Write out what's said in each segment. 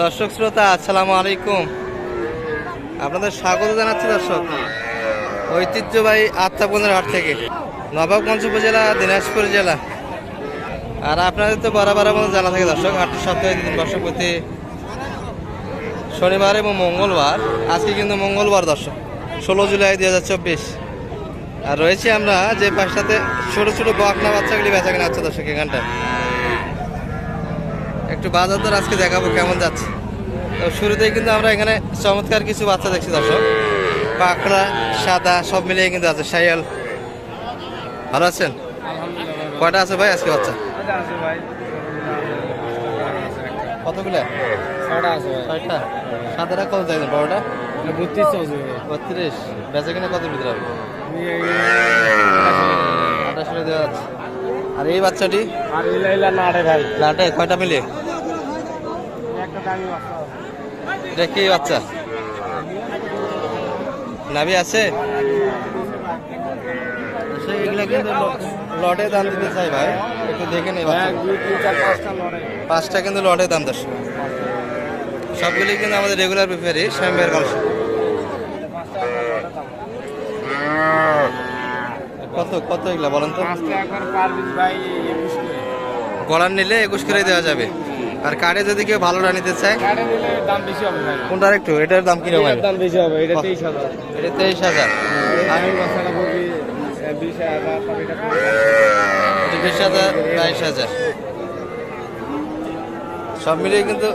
দর্শক শ্রোতা, আসসালামু আলাইকুম। আপনাদের স্বাগত জানাচ্ছি দর্শক। ঐতিহ্যবাহী আত্মাপনের হাট থেকে। নবাবগঞ্জ উপজেলা, দিনাজপুর জেলা। আর আপনাদের তো বরাবর মতো জানা থাকে দর্শক হাটটি সপ্তাহে দিন বর্ষক প্রতি শনিবার এবং মঙ্গলবার। আজকে কিন্তু মঙ্গলবার দর্শক, ষোলো জুলাই দুই হাজার চব্বিশ। আর রয়েছি আমরা যে পাশটাতে ছোটো ছোট বকনা বাচ্চাগুলি বেচা কেনা হচ্ছে দর্শক এখানটায়। একটু বাজার দর আজকে দেখাবো কেমন যাচ্ছে। তো শুরুতেই কিন্তু আমরা এখানে চমৎকার কিছু বাচ্চা দেখছি দর্শক। পাকড়া সাদা সব মিলিয়ে কিন্তু আছে। সাইয়াল ভালো আছেন? কয়টা আছে ভাই আজকে বাচ্চা? কতগুলো? ছয়টা সাদাটা কত চাইছেন বড়টা? বত্রিশ বেচা কিনা কত ভিতরে হবে? আঠাশ দেওয়া যাচ্ছে আর এই বাচ্চাটি? লাটে কয়টা মিলিয়ে? এটা কি বাচ্চা? নাভি আছে? এগুলা কিন্তু লটে দাম দিতে চাই ভাই একটু দেখে নেই পাঁচটা কিন্তু লটে দাম দশ। সবগুলি কিন্তু আমাদের রেগুলার প্রিফারি শ্যাম্পের কলসা কত কত এগুলা বলেন তো? গড়ার নিলে একুশ করে দেওয়া যাবে। আর কার্ডে যদি কেউ ভালোটা নিতে চায় কোনটার একটু? এটার দাম কীরকম হবে? দাম বেশি হবে এটা তেইশ হাজার। এটা তেইশ হাজার। আমি বিশ এটা বিশ হাজার বাইশ হাজার। সব মিলিয়ে কিন্তু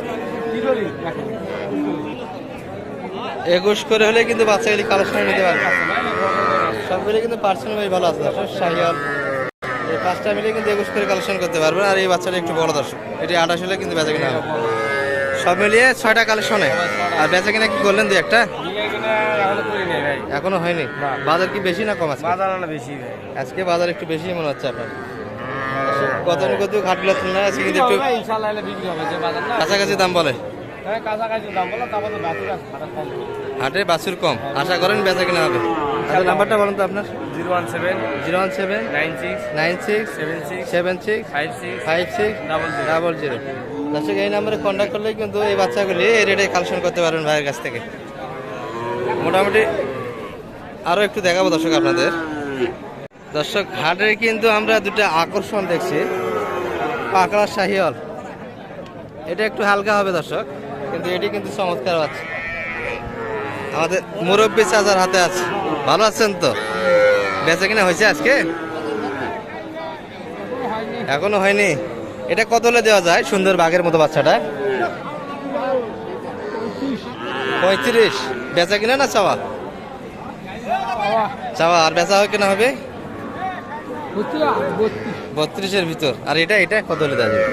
একুশ করে হলে কিন্তু বাচ্চাগুলি কালেকশন নিতে পারবে। সব মিলিয়ে কিন্তু পার্সেন্ট বেশ ভালো আছে। শাহিয়াল পাঁচটা মিলে কিন্তু একুশ করে কালেকশন করতে পারবেন। আর এই বাচ্চাটা একটু বড় দর্শক। এটি আঠাশ হলে কিন্তু বেচা কিনা সব মিলিয়ে ছয়টা কালেকশনে আর বেচা কিনা কি করলেন দু একটা? এখনও হয়নি। বাজার কি বেশি না কম আছে আজকে বাজার একটু বেশি মনে হচ্ছে আপনার। কত কত ঘাটগুলো তুলনায় আছে কিন্তু একটু কাছাকাছি দাম বলে। কাছাকাছি দাম বলো তারপর হাটে বাছুর কম। আশা করেন বেচা কিনা হবে। আচ্ছা নাম্বারটা বলুন তো আপনার। Zero one seven zero one seven nine six nine six seven six seven six five six five six double double zero. দর্শক এই নাম্বারে কন্ট্যাক্ট করলেই কিন্তু এই বাচ্চাগুলি এই রেটে কালেকশন করতে পারবেন ভাইয়ের কাছ থেকে। মোটামুটি আরও একটু দেখাবো দর্শক আপনাদের। দর্শক হাটের কিন্তু আমরা দুটো আকর্ষণ দেখছি। পাকড়া শাহিওল এটা একটু হালকা হবে দর্শক কিন্তু এটি কিন্তু চমৎকার আছে আমাদের মুরব্বী চাচার হাতে আছে। ভালো আছেন তো? বেচা কিনা হয়েছে আজকে? এখনও হয়নি? এটা কত হলে দেওয়া যায়? সুন্দর বাঘের মতো বাচ্চাটা। পঁয়ত্রিশ। বেচা কিনা না চাওয়া? চাওয়া। আর বেচা হয় কিনা হবে? বত্রিশের ভিতর। আর এটা এটা কত হলে দেওয়া যাবে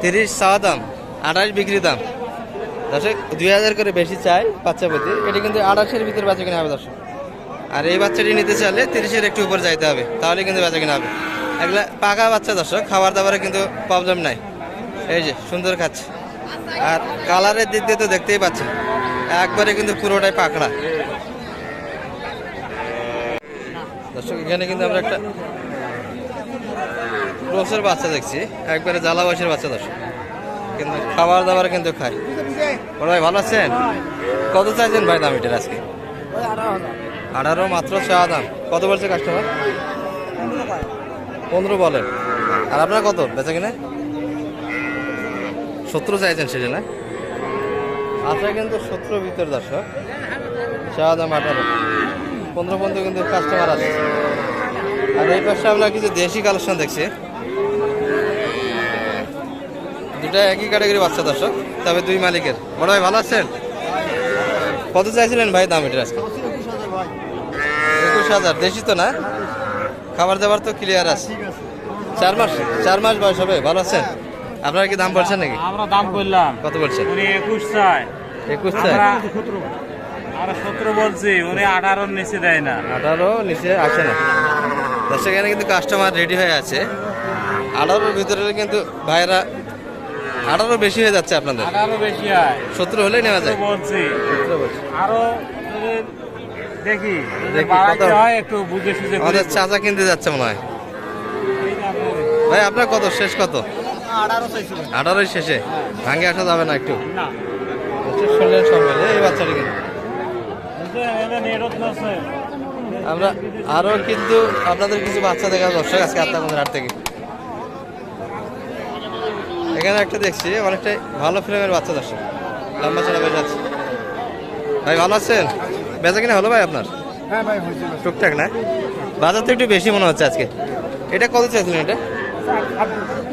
তিরিশ। চাওয়া দাম। আঠাশ বিক্রি দাম। দর্শক, দুই হাজার করে বেশি চাই বাচ্চা প্রতি। এটা কিন্তু আঠাশের ভিতর বাচ্চা কিনা হবে, দর্শক। আর এই বাচ্চাটি নিতে চাইলে তিরিশের একটু উপর যাইতে হবে, তাহলে কিন্তু বেচা কিনা হবে। এগুলা পাকা বাচ্চা, দর্শক, খাবার দাবারে কিন্তু প্রবলেম নাই। এই যে, সুন্দর খাচ্ছে। আর কালারের দিক দিয়ে তো দেখতেই পাচ্ছেন, একবারে কিন্তু পুরোটাই পাকড়া। দর্শক, এখানে কিন্তু আমরা একটা ক্রোসের বাচ্চা দেখছি, একবারে জ্বালা বয়সের বাচ্চা, দর্শক। কিন্তু খাবার দাবার কিন্তু খায়। বড় ভাই, ভালো আছেন? কত চাইছেন ভাই দাম এটার আজকে? আঠারো মাত্র চাওয়া দাম। কত বলছে কাস্টমার পনেরো বলেন আর আপনার কত? বেচা কিনা? সত্তর চাইছেন সেটা, না? আচ্ছা কিন্তু সত্তর ভিতর দর্শক। চাওয়া দাম আঠারো। পনেরো পর্যন্ত কিন্তু কাস্টমার আছে। আর এই পাশে আমরা কিছু দেশি কালেকশন দেখছি। দুটা একই ক্যাটাগরি বাচ্চা দর্শক তবে দুই মালিকের। বড় ভাই ভালো আছেন? কত চাইছিলেন ভাই দাম এটার আজকে? একুশ হাজার। দেশি তো না? খাবার দাবার তো ক্লিয়ার আছে। চার মাস চার মাস বয়স হবে। ভালো আছেন? আপনারা কি দাম বলছেন নাকি? আমরা দাম করলাম কত বলছেন? উনি একুশ চায়। একুশ চাই আমরা সতেরো বলছি। উনি আঠারোর নিচে দেয় না। আঠারো নিচে আসে না। দর্শক এখানে কিন্তু কাস্টমার রেডি হয়ে আছে। আঠারোর ভিতরে কিন্তু ভাইরা আঠারো বেশি হয়ে যাচ্ছে আপনাদের? আঠারো বেশি হয়। সত্তর হলেই নেওয়া যায়। বলছি। আরও দেখি দেখি, কত? হয় একটু বুঝে সুঝে আমাদের চাচা কিনতে যাচ্ছে মনে হয়। ভাই আপনার কত? শেষ কত? আঠারোই শেষে? ভাঙে আসা যাবে না একটু? না। শুনলেন সব মিলে এই বাচ্চাটি কিন্তু আমরা আরও কিন্তু আপনাদের কিছু বাচ্চা দেখা দর্শক আজকে আত্মাগঞ্জের হাট থেকে। এখানে একটা দেখছি অনেকটাই ভালো ফ্রেমের বাচ্চা দর্শক। লম্বা চড়া বেশ আছে। ভাই ভালো আছেন? বেচা কিনা হলো ভাই আপনার? হ্যাঁ ভাই টুকটাক না? বাজার তো একটু বেশি মনে হচ্ছে আজকে। এটা কত চাইছিলেন এটা?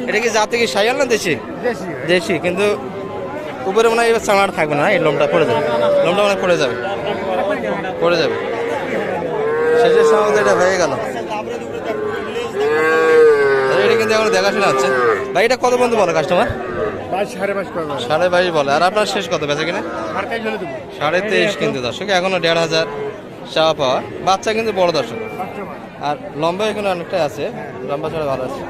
এটা কি জাতে কি সাইয়াল না দেশি? দেশি কিন্তু উপরে মনে হয় এবার থাকবে না এই লোমটা পড়ে যাবে। লোমটা মনে পড়ে যাবে। পড়ে যাবে। শেষের সময় এটা হয়ে গেল তাহলে এটা কিন্তু এখন দেখাশোনা হচ্ছে। ভাই এটা কত বন্ধু বলে কাস্টমার সাড়ে বাইশ বলে। আর আপনার শেষ কত বেচা কিনা? সাড়ে তেইশ কিন্তু দর্শক এখনও দেড় হাজার চাওয়া পাওয়া। বাচ্চা কিন্তু বড় দর্শক। আর লম্বা এখানে অনেকটাই আছে লম্বা ছাড়া ভালো আছে।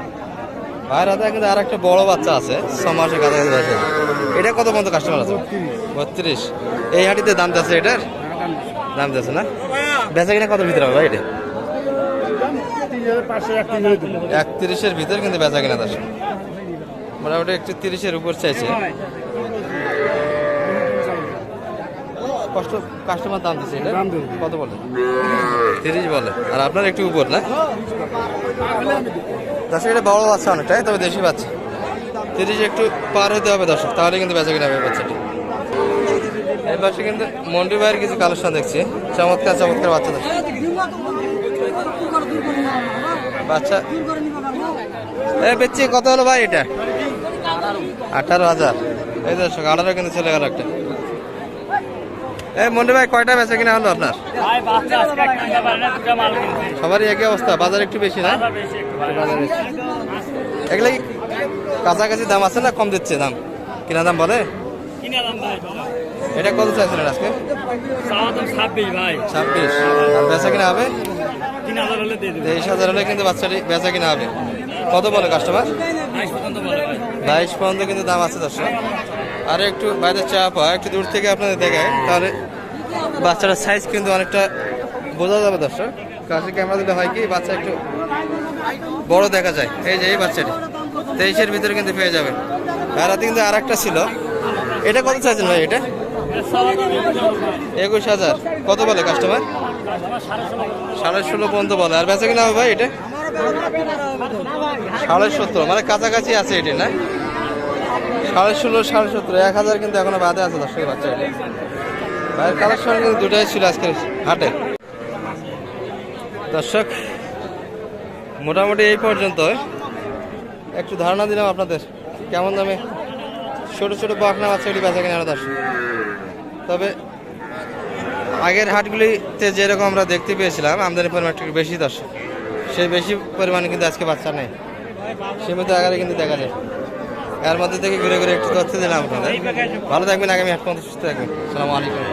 ভাইয়ের হাতে কিন্তু আর একটা বড় বাচ্চা আছে ছ মাসের কাছাকাছি বয়সে। এটা কত পর্যন্ত কাস্টমার আছে? বত্রিশ। এই হাঁটিতে দাম আছে এটার? দাম আছে না? বেচা কিনা কত ভিতরে হবে ভাই এটা তিন হাজার পাঁচশো এক তিন হাজার দেবো একত্রিশের ভিতর কিন্তু বেচা কিনা দর্শক মোটামুটি একটু তিরিশের উপর চাইছে। কষ্ট কাস্টমার দাম দিচ্ছে এটা? কত বলে? তিরিশ বলে। আর আপনার একটু উপর না? দর্শক এটা বড় বাচ্চা অনেকটাই তবে দেশি বাচ্চা। তিরিশ একটু পার হতে হবে দর্শক তাহলে কিন্তু বেচা কিনা হবে বাচ্চাটি। এই পাশে কিন্তু মন্ডি ভাইয়ের কিছু কালেকশন দেখছি। চমৎকার চমৎকার বাচ্চা দর্শক। বাচ্চা? এ বেচছি, কত হলো ভাই এটা? আঠারো হাজার। এই দর্শক, আঠারো কিন্তু চলে গেল একটা এই মন্ডি ভাই, কয়টা বেচা কিনা হলো আপনার? সবারই একই অবস্থা, বাজার একটু বেশি না? এগুলা কাছাকাছি দাম আছে না কম দিচ্ছে দাম? কিনা দাম বলে? এটা কত চাইছিলেন আজকে? ছাব্বিশ। ভাই ছাব্বিশ বেচা কিনা হবে? তেইশ হাজার হলে কিন্তু বাচ্চাটি বেচা কিনা হবে। কত বলে কাস্টমার বাইশ পর্যন্ত কিন্তু দাম আছে দর্শক। আর একটু বাইরে চা পাওয়া একটু দূর থেকে আপনাদের দেখায় তাহলে বাচ্চাটার সাইজ কিন্তু অনেকটা বোঝা যাবে দর্শক। কাছে ক্যামেরা দিলে হয় কি বাচ্চা একটু বড় দেখা যায়। এই যে এই বাচ্চাটি তেইশের ভিতরে কিন্তু পেয়ে যাবে। আর হাতে কিন্তু আর একটা ছিল। এটা কত চাইছেন ভাই এটা। একুশ হাজার। কত বলে কাস্টমার সাড়ে ষোলো পর্যন্ত বলে। আর বেচা কিনা হবে ভাই এটা? সাড়ে সত্তর মানে কাছাকাছি আছে এটি, না? সাড়ে ষোলো, সাড়ে সত্তর, এক হাজার কিন্তু এখনও বাদে আছে দর্শকের বাচ্চা এটি। ভাইয়ের কালেকশন কিন্তু দুটাই ছিল আজকের হাটে। দর্শক, মোটামুটি এই পর্যন্ত একটু ধারণা দিলাম আপনাদের, কেমন দামে ছোট ছোট বকনা এটি বেচা কিনা দর্শক। তবে আগের হাটগুলিতে যেরকম আমরা দেখতে পেয়েছিলাম, আমদানি পরিমাণ একটু বেশি দর্শক। সেই বেশি পরিমাণে কিন্তু আজকে বাচ্চা নেই। সীমিত আকারে কিন্তু দেখা যায়। এর মধ্যে থেকে ঘুরে ঘুরে একটু তথ্য দিলাম আপনাদের। ভালো থাকবেন, আগামী হাট পর্যন্ত সুস্থ থাকবেন। সালামু আলাইকুম।